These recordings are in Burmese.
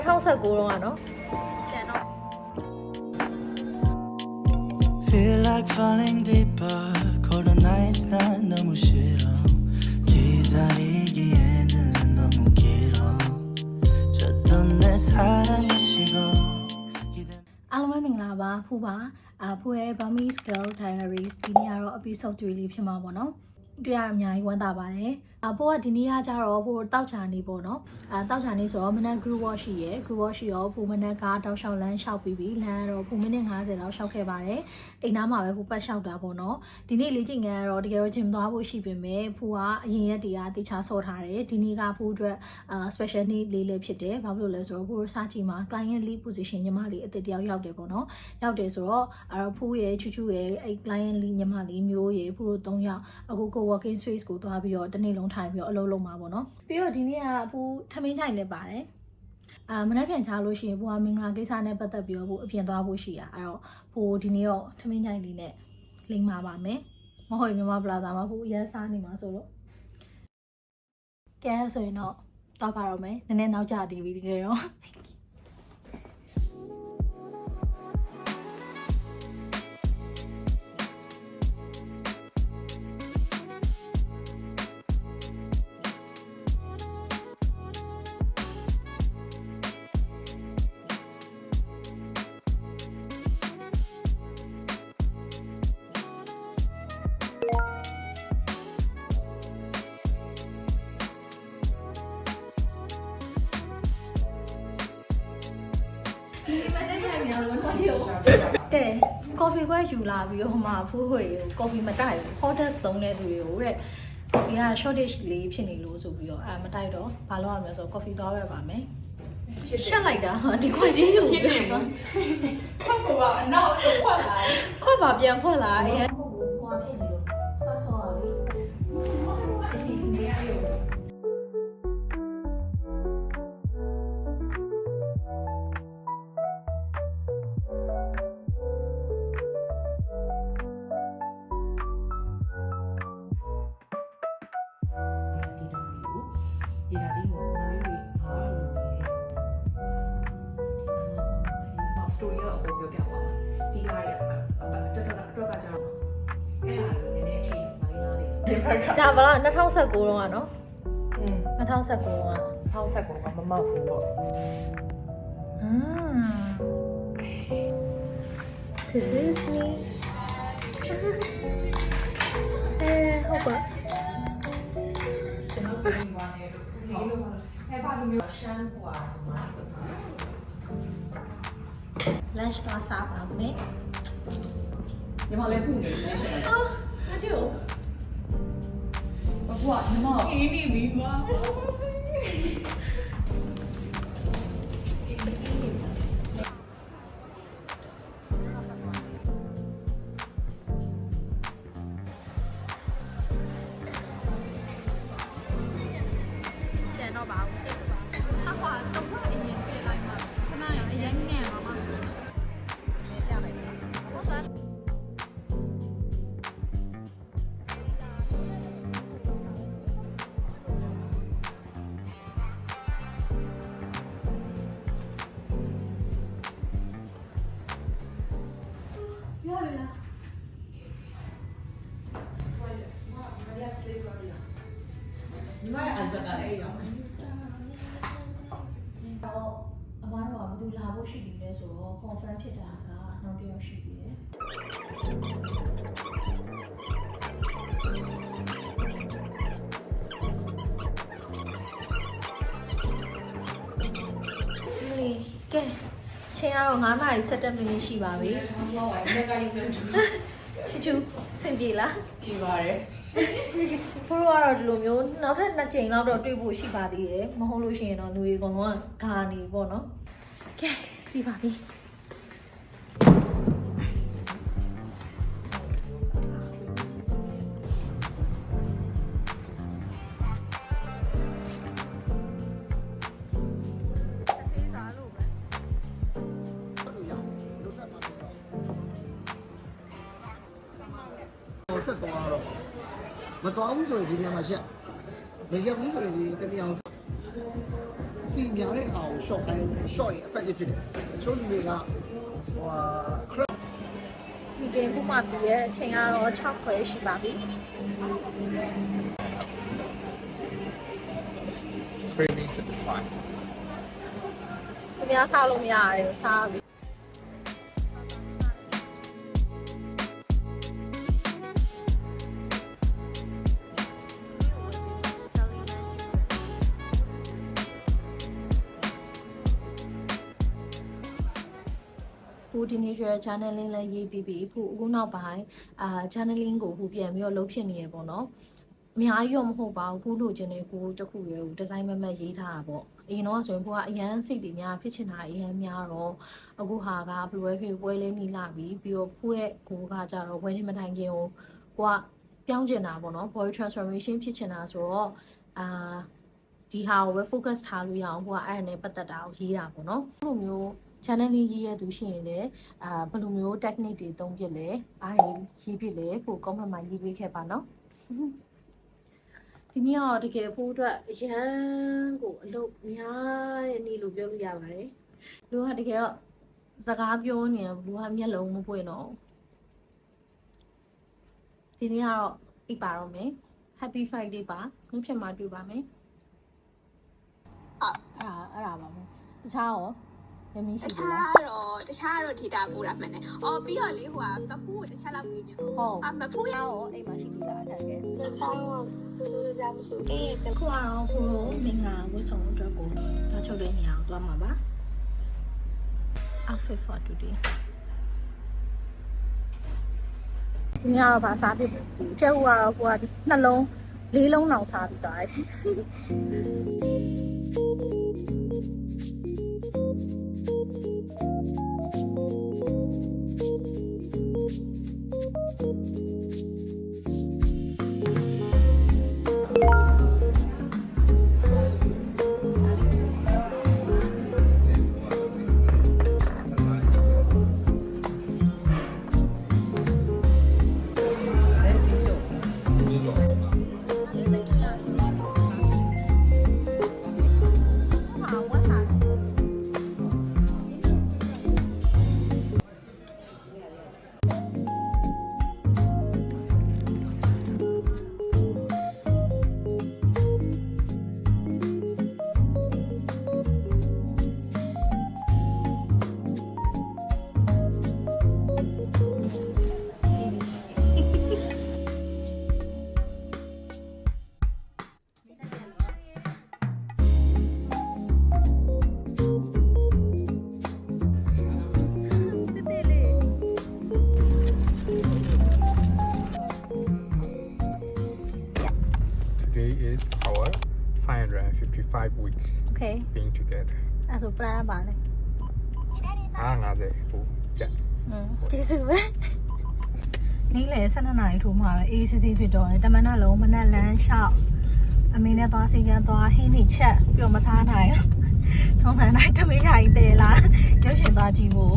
2019တော့ကနော်ကျန်တော့ Feel like falling deeper cold nights 난 너무 싫어 기다리기에는 너무 길어 줬던 내 사랑의 시고 기대 အားလုံးပဲမင်္ဂလာပါဖူပါအဖူရဲ့ Burmese Girl Diaries ဒီနေ့ကတော့ episode 3လေးဖြစ်မှာပေါ့နော် တွေ့ရအများကြီးဝမ်းသာပါတယ်အဖိုးကဒီနေ့ကကြတော့ဖိုးတောက်ချာနေပေါ့နော်အဲတောက်ချာနေဆိုတော့မနက် group watch ရှိရယ် group watch ရှိရောဖိုးမနက်ကတောက်လျှောက်လမ်းလျှောက်ပြီးပြီလမ်းကတော့ဖိုးမိနစ်50လောက်လျှောက်ခဲ့ပါတယ်အိမ်သားမှာပဲဖိုးပတ်လျှောက်တာပေါ့နော်ဒီနေ့လေ့ကျင့်ခန်းကတော့တကယ်တော့ gym သွားဖို့ရှိပေမဲ့ဖိုးကအရင်ရက်တည်းကတေချာဆော့ထားတယ်ဒီနေ့ကဖိုးအတွက်အာ special need လေးလေးဖြစ်တယ်ဘာဖြစ်လို့လဲဆိုတော့ဖိုးစချီမှာ client lead position ညီမလေးအစ်တတယောက်ရောက်တယ်ပေါ့နော်ရောက်တယ်ဆိုတော့အဲ့တော့ဖိုးရဲ့ချူချူရဲ့အဲ့ client lead ညီမလေးမျိုးရဲ့ဖိုးတို့၃ယောက်အခုကို working space ကိုသွားပြီးတော့တစ်နေ့လုံးထိုင်ပြီးတော့အလုပ်လုပ်မှာပေါ့နော်ပြီးတော့ဒီနေ့ကဖိုးထမင်းချိုင်လည်းပါတယ်အာမနေ့ပြန်ချလို့ရှိရင်ဘိုးကမင်္ဂလာကိစ္စနဲ့ပတ်သက်ပြီးတော့ဘိုးအပြင်သွားဖို့ရှိတာအဲ့တော့ဘိုးဒီနေ့တော့ထမင်းချိုင်လေးနဲ့လိမ့်ပါပါမယ်မဟုတ်ရင်မြမပလာဇာမှာဘိုးအရင်စားနေမှာဆိုတော့ကဲဆိုရင်တော့သွားပါတော့မယ်နည်းနည်းနောက်ကျတည်ပြီတကယ်တော့ ကဲ coffee ခွဲယူလာပြီးတော့ဟိုမှာဖူးဟွေကို coffee မတိုက်ဘူး hottest သုံးတဲ့သူတွေကိုတဲ့ coffee က shortage လေးဖြစ်နေလို့ဆိုပြီးတော့အဲမတိုက်တော့ဘာလို့ရမလဲဆိုတော့ coffee သွားပဲပါမယ်ရှက်လိုက်တာဟာဒီခွက်ကြီးကိုဖြစ်နေမှာခွက်ပေါ်ကအနောက်တော့ခွက်လာတယ်ခွက်ပါပြန်ဖွက်လာအ မှာစတိုရီရောအပေါ်ပြောပြပါဒီကားရဲ့တော်တော်တော်ကကြတော့အဲ့ဒါနည်းနည်းအချိန်မလေးနားလေးဆိုဒီဘက်ကဒါဘာလား2019တော့ကနော်อืม2019တော့ကဟောက်ဆက်ကောမမောက်ဘူးပေါ့ Ah. This is me. အဲဟုတ်ပါကျွန်တော်ပြင်ပါနေလို့ဒီလိုအဲ့ဘာလို့မျိုးရှမ်းပွားဆိုမှ lunch တော့စားပါမယ်ညီမလည်းခုနေနေရှင်အော်အကျိုးဘာကွာညီမအေးနေပြီကွာကျ ကဲချင်းကတော့9နာရီ17မိနစ်ရှိပါပြီဘာလို့ဝိုင်းလက်ကလေးပြန်ထူချီချူစင်ပြေလားပြပါတယ်ဖိုးတို့ကတော့ဒီလိုမျိုးနောက်ထပ်နှစ်ကြိမ်လောက်တော့တွေ့ဖို့ရှိပါသေးတယ်မဟုတ်လို့ရှိရင်တော့လူတွေအကုန်လုံးကဂါနေပေါ့နော်ကဲပြီးပါပြီ မသွားဘူးဆိုရင်ဒီနေရာမှာရှက်မရက်ဘူးဆိုရင်ဒီတတိယအောင်စီများတဲ့ဟာကို short တိုင်း short ရင် effective ဖြစ်တယ်။ချို့လူတွေကဟိုဟာ crap မီတင်မှုမှပြီးရဲ့အချိန်ကတော့6ခွဲရှိပါပြီ Pretty satisfied. ။အများစားလို့မရရတယ်စားပြီ ဒီနေ့ရွယ် channeling လည်းရေးပြီးပြီအခုအခုနောက်ပိုင်းအာ channeling ကိုဟိုပြန်ပြီးတော့လုပ်ဖြစ်နေရပေါ့နော်အများကြီးတော့မဟုတ်ပါဘူးခုလိုချင်တဲ့ကိုတစ်ခုရွယ်ကိုဒီဇိုင်းမမတ်ရေးထားတာပေါ့အရင်တော့ဆိုရင်ကိုကအရန်စိတ်တွေများဖြစ်ချင်တာအရန်များတော့အခုဟာကဘယ်လိုပဲဖြစ်ပွဲလေးနေလာပြီပြီးတော့ကိုယ့်ရဲ့ကိုကကြတော့ဝယ်နေမတိုင်ခင်ကိုကိုကပြောင်းကျင်တာပေါ့နော် body transformation ဖြစ်ချင်တာဆိုတော့အာဒီဟာကိုပဲ focus ထားလို့ရအောင်ကိုကအဲ့ဒါနဲ့ပတ်သက်တာကိုရေးတာပေါ့နော်အဲ့လိုမျိုး channel လေးရေးရသူရှိရင်လည်းအာဘယ်လိုမျိုး technique တွေသုံးပြလဲအားတွေရေးပြလဲကို comment မှာရေးပေးခဲ့ပါနော်ဒီနေ့ကတော့တကယ်ဖို့အတွက်အရန်ကိုအလုပ်များတဲ့နေ့လို့ပြောလို့ရပါတယ်လူကတကယ်တော့စကားပြောနေတယ်လူကမျက်လုံးမပွင့်တော့ဘူးဒီနေ့ကတော့အိပ်ပါတော့မယ် happy friday ပါနေ့ဖြစ်မှာတွေ့ပါမယ်အဲ့ဒါအဲ့ဒါပါမယ်တခြားရော ရမင်းတရှိခြာသေးလားးတော့တခြားတော့ data ပို့တာမှန်တယ်။အော်ပြီးတော့လေဟိုကမဖူးကိုတစ်ချက်လောက်ပြီးနေတော့ဟုတ်အာမဖူးရအားရောအိမ်မှာရှိသေးလားအထက်ကဲတခြားတော့လူကြမရှိအေးခုကတော့ကိုမင်္ဂလာဝတ်ဆောင်အတွက်ကိုသွားချုပ်တဲ့နေရာကိုသွားမှာပါ outfit for today ဒီနေ့ကတော့ဗာစားဖြစ်ဒီကျက်ဟူကတော့ကိုကဒီနှလုံးလေးလုံးလောက်စားပြီးသွားတယ် weeks okay being together. အဲ့ဆို plan ပါလေ 950ဟိုကျက် อืมကျေးဇူးပဲနေ့လေ12နာရီထိုးမှာပဲအေးစစ်စစ်ဖြစ်တော့တယ်တမန်တော်လုံးမနဲ့လမ်းလျှောက်အမေနဲ့သွားစီကန်းသွားဟင်းနေချက်ပြီးတော့မစားနိုင်ထုံးစံတိုင်းတမေးရာကြီးတဲလာရုပ်ရှင်သွားကြည့်ဖို့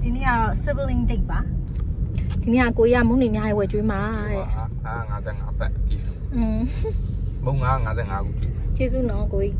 ဒီနေ့ကတော့ sibling date ပါဒီနေ့ကကိုရမုန်းနေများရဲ့ဝယ်ကျွေးမှာတဲ့ 955ပတ်ပြီ อืม မုံ955ခုကြည့်ကျေးဇူးနော်ကိုကြီး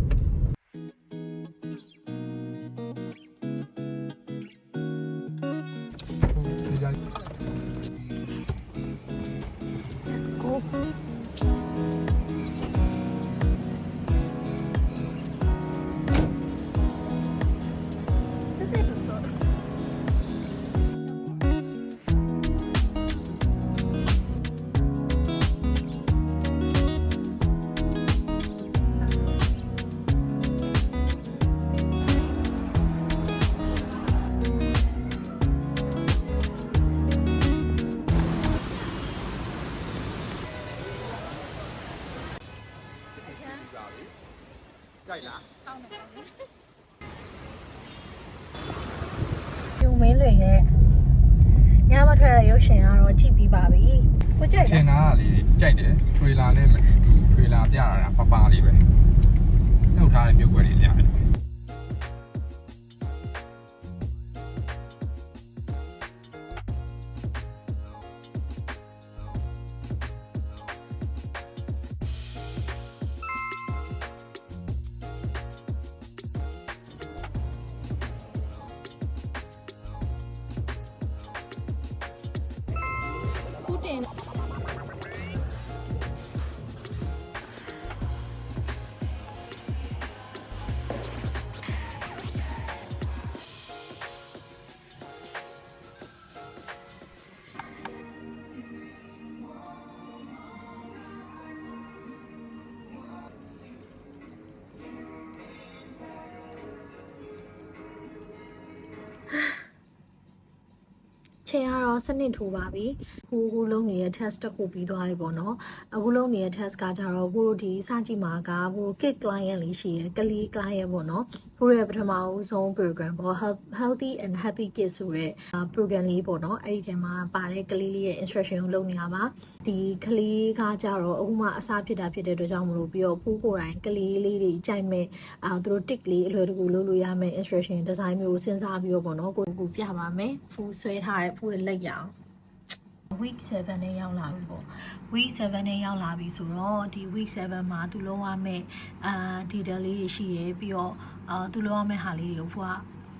ကြိုက်လားယုံမင်းလွင်ရဲ့ညမထွက်တဲ့ရုပ်ရှင်ကတော့ကြည့်ပြီးပါပြီကိုကြိုက်ချလားင်တာကလေကြိုက်တယ်ထွေလာနဲ့မတူတူထွေလာပြတာကပပလေးပဲနှုတ်ထားတဲ့ပြုတ်ွက်တွေများတယ် ချိန်ကတော့စနစ်ထိုးပါပြီခုခုလုံးနေတဲ့ test တစ်ခုပြီးသွားပြီပေါ့နော်အခုလုံးနေတဲ့ test ကကြတော့ဘို့ဒီစကြည့်မှာကဘို့ kit client လေးရှိရယ်ကလေး client ပေါ့နော်ဘို့ရဲ့ပထမဦးဆုံး program ပေါ့ healthy and happy kids ဆိုတဲ့ program လေးပေါ့နော်အဲ့ဒီထဲမှာပါတဲ့ကလေးလေးရဲ့ instruction ကိုလုပ်နေတာပါဒီကလေးကကြတော့အခုမှအစားဖြစ်တာဖြစ်တဲ့အတွက်ကြောင့်မလို့ပြီးတော့ဖူးကိုယ်တိုင်ကလေးလေးတွေကြိုက်မဲ့အာသူတို့ tick လေးအလွယ်တကူလုပ်လို့ရမယ့် instruction design မျိုးကိုစဉ်းစားပြီးတော့ပေါ့နော်ကိုကိုပြပါမယ်ဖူးဆွဲထားတဲ့ဖူးရဲ့လက်ရအောင် week 7နဲ့ရောက်လာပြီပေါ့ week 7နဲ့ရောက်လာပြီဆိုတော့ဒီ week 7မှာသူလုံးဝမဲ့အာ detail လေးတွေရှိရယ်ပြီးတော့အာသူလုံးဝမဲ့ဟာလေးတွေကိုဖူက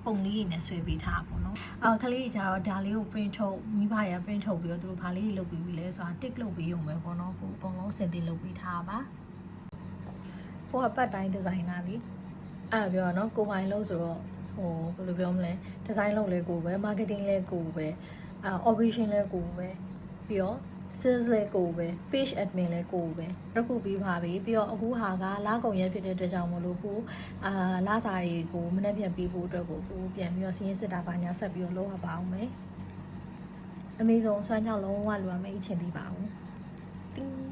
ပုံလေးတွေနဲ့ဆွဲပေးထားပေါ့နော်အော်ကလေးကြီးကျတော့ဒါလေးကို print ထုတ်မိဘရ print ထုတ်ပြီးတော့သူတို့ဘာလေးတွေလုပ်ပြီးပြီလဲဆိုတာ tick လုပ်ပေးရုံပဲပေါ့နော်ကိုအကုန်လုံးစင်တင်လုပ်ပေးထားပါဖူကပတ်တိုင်းဒီဇိုင်နာလीအဲ့ဒါပြောရနော်ကိုပိုင်လို့ဆိုတော့ဟိုဘယ်လိုပြောမလဲဒီဇိုင်းလုပ်လဲကိုပဲ marketing လဲကိုပဲ အာ operation လဲကိုပဲပြီးတော့ sales လဲကိုပဲ page admin လဲကိုပဲတစ်ခုပြီးပါပြီပြီးတော့အခုဟာကလာကုန်ရက်ဖြစ်တဲ့အတွက်ကြောင့်မလို့ကိုအာလာစာတွေကိုမနေ့ပြန်ပြီးဖို့အတွက်ကိုကိုပြန်ပြီးတော့စီးရင်စစ်တာပါညာဆက်ပြီးတော့လုပ်ရပါအောင်မယ်အမေဆုံးဆွမ်းကြောက်လုံးဝလိုရမယ့်အချင်းသေးပါအောင်တင်း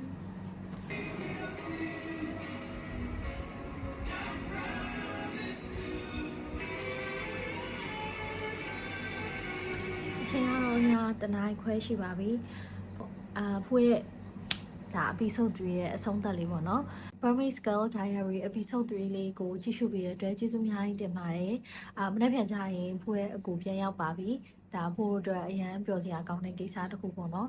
တော့ညတနားခွဲရှိပါပြီအာဖွေးရဲ့ဒါ episode 3ရဲ့အဆုံးသတ်လေးပေါ့နော် Burmese Girl Diary episode 3လေးကိုကြည့်ရှုပေးတဲ့အတွက်ကျေးဇူးအများကြီးတင်ပါတယ်အာမနေ့ပြန်ကြရင်ဖွေးရဲ့အကူပြန်ရောက်ပါပြီဒါဖို့အတွက်အရန်ပျော်စရာကောင်းတဲ့ကိစ္စတစ်ခုပေါ့နော်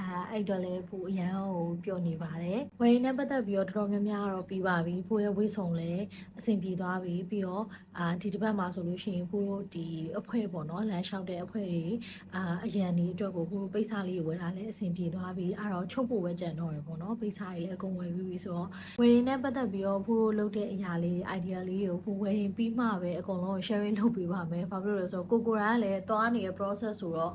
အာအဲ့တော့လည်းဘူအရန်ကိုပျော်နေပါတယ်ဝယ်ရင်းနဲ့ပတ်သက်ပြီးတော့တော်တော်များများတော့ပြီးပါပြီဖိုးရဲ့ဝိဆုံလည်းအဆင်ပြေသွားပြီပြီးတော့အာဒီတစ်ပတ်မှာဆိုလို့ရှိရင်ဖိုးတို့ဒီအဖွဲ့ပေါ့နော်လမ်းလျှောက်တဲ့အဖွဲ့တွေအာအရန်ဒီအတွက်ကိုဖိုးပိတ်စာလေးဝယ်တာလည်းအဆင်ပြေသွားပြီအဲ့တော့ချုပ်ဖို့ပဲကြံတော့ရပေါ့နော်ပိတ်စာတွေလည်းအကုန်ဝယ်ပြီးပြီဆိုတော့ဝယ်ရင်းနဲ့ပတ်သက်ပြီးတော့ဖိုးတို့လုပ်တဲ့အရာလေး idea လေးကိုဖိုးဝယ်ရင်ပြီးမှပဲအကုန်လုံး sharing လုပ်ပေးပါမယ်ဘာဖြစ်လို့လဲဆိုတော့ကိုကိုရာကလည်းသွားနေတဲ့ process ဆိုတော့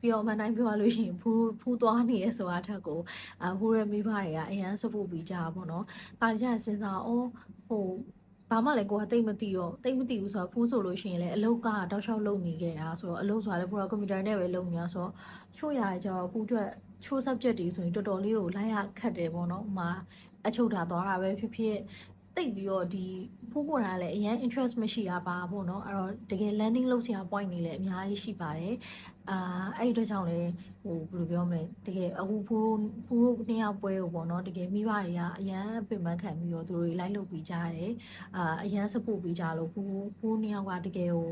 ပြီးတော့မနိုင်ပြောရလို့ရှိရင်ဖူးဖူးသွားနေရဆိုတာထက်ကိုအဟိုးရမိဘတွေကအရန် support ပေးကြတာပေါ့နော်။ပါကြစဉ်းစားအော်ဟိုဘာမှလည်းကိုကတိတ်မသိရောတိတ်မသိဘူးဆိုတော့ဖူးဆိုလို့ရှိရင်လည်းအလုတ်ကတောက်လျှောက်လုပ်နေခဲ့တာဆိုတော့အလုတ်ဆိုတာလည်းဖူးကကွန်ပျူတာနဲ့ပဲလုပ်နေတာဆိုတော့ချို့ရကြတော့ဖူးအတွက်ချို့ subject တွေဆိုရင်တော်တော်လေးကိုလိုက်ရခက်တယ်ပေါ့နော်။ဥမာအချုပ်တာသွားတာပဲဖြစ်ဖြစ် တိတ်ပြီးတော့ဒီဖူးကိုယ်တိုင်လည်းအရင် interest မရှိတာပါပေါ့နော်အဲ့တော့တကယ် landing လုပ်စရာ point တွေလည်းအများကြီးရှိပါတယ်အာအဲ့ဒီအတွက်ကြောင့်လည်းဟိုဘယ်လိုပြောမလဲတကယ်အခုဖူးဖူးတို့နှစ်ယောက်ပွဲကိုပေါ့နော်တကယ်မိဘတွေကအရန်ပင်ပန်းခံပြီးတော့သူတို့တွေလိုက်လုပ်ပြီးကြတယ်အာအရန် support ပြီးကြလို့ဖူးဖူးနှစ်ယောက်ကတကယ်ကို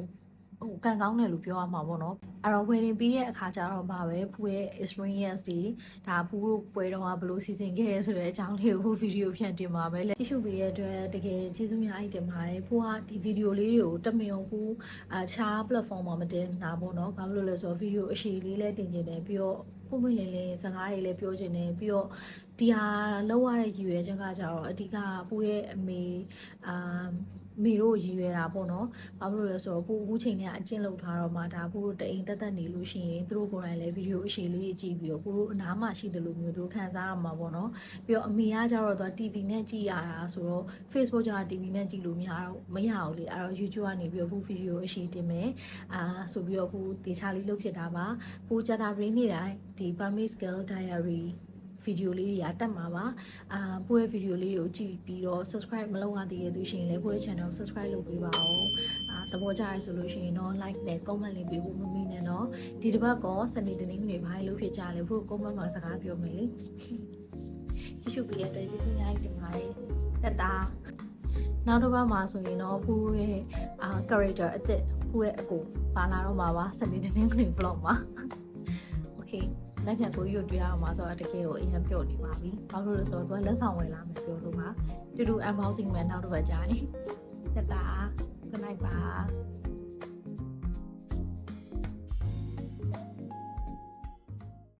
ဟိုကန်ကောင်းတယ်လို့ပြောရမှာပေါ့နော်အဲ့တော့ wedding ပြီးတဲ့အခါကျတော့မှာပဲဖူရဲ့ experience တွေဒါဖူတို့ပွဲတော့ဘယ်လိုစီစဉ်ခဲ့ရဲဆိုတဲ့အကြောင်းလေးကိုဗီဒီယိုဖြန့်တင်ပါမယ်လေကြည့်ရှုပေးရတဲ့အတွက်တကယ်ကျေးဇူးများကြီးတင်ပါတယ်ဖူကဒီဗီဒီယိုလေးတွေကိုတမင်ဖူအခြား platform မှာမတင်တာပေါ့နော်ဘာလို့လဲဆိုတော့ဗီဒီယိုအရှိလေးလည်းတင်ကျင်တယ်ပြီးတော့ပုံမှန်လေးလေးစကားတွေလည်းပြောချင်တယ်ပြီးတော့ဒီဟာလောက်ရတဲ့ရည်ရွယ်ချက်ကကြတော့အဓိကပူရဲ့အမေအာ မေတို့ရည်ရွယ်တာပေါ့နော်။ဘာလို့လဲဆိုတော့ပူအခုချိန်နဲ့အကျင့်လောက်ထားတော့မှဒါပူတို့တအိမ်တက်တက်နေလို့ရှိရင်သူတို့ကိုယ်တိုင်လည်းဗီဒီယိုအရှိလေးကြည့်ပြီးတော့ပူတို့အနားမှာရှိတယ်လို့မျိုးတို့ခံစားရမှာပေါ့နော်။ပြီးတော့အမေကကြတော့သူက TV နဲ့ကြည့်ရတာဆိုတော့ Facebook ကျတော့ TV နဲ့ကြည့်လို့မရတော့မရဘူးလေ။အဲ့တော့ YouTube ကနေပြီးတော့ပူဗီဒီယိုအရှိတင်မယ်။အာဆိုပြီးတော့ပူတေချာလေးလုပ်ဖြစ်တာပါ။ပူကြတာရင်းနေတိုင်းဒီ Burmese Girl Diary ဗီဒီယိုလေးတွေကတက်မှာပါအာပွဲဗီဒီယိုလေးကိုကြည့်ပြီးတော့ subscribe မလုပ်ရသေးတဲ့သူရှိရင်လည်းပွဲ channel subscribe လုပ်ပေးပါဦးအာသဘောကျရဆိုလို့ရှိရင်တော့ like နဲ့ comment လေးပေးဖို့မမေ့နဲ့နော်ဒီတစ်ပတ်ကောစနေတနင်္ဂနွေဘာလို့ဖြစ်ကြလဲဖို့ comment မှာစကားပြောမယ်လေကြည့်ရှုပေးရတဲ့ကျေးဇူးများကြီးတင်ပါတယ်တက်တာနောက်တစ်ပတ်မှာဆိုရင်တော့ဖူးရဲ့အာ character အစ်စ်ဖူးရဲ့အကိုပါလာတော့မှာပါစနေတနင်္ဂနွေ vlog မှာ okay လက်ပြန်ကိုရွတ်တွေ့ရအောင်ပါဆိုတော့တကယ်ကိုအရင်ပြော့နေပါပြီ။ဘာလို့လဲဆိုတော့သူကလက်ဆောင်ဝယ်လာမယ်ပြောလို့ပါ။တူတူ unboxing မယ်နောက်တစ်ပတ်ကြာရင်။တက်တာ good night ပါ။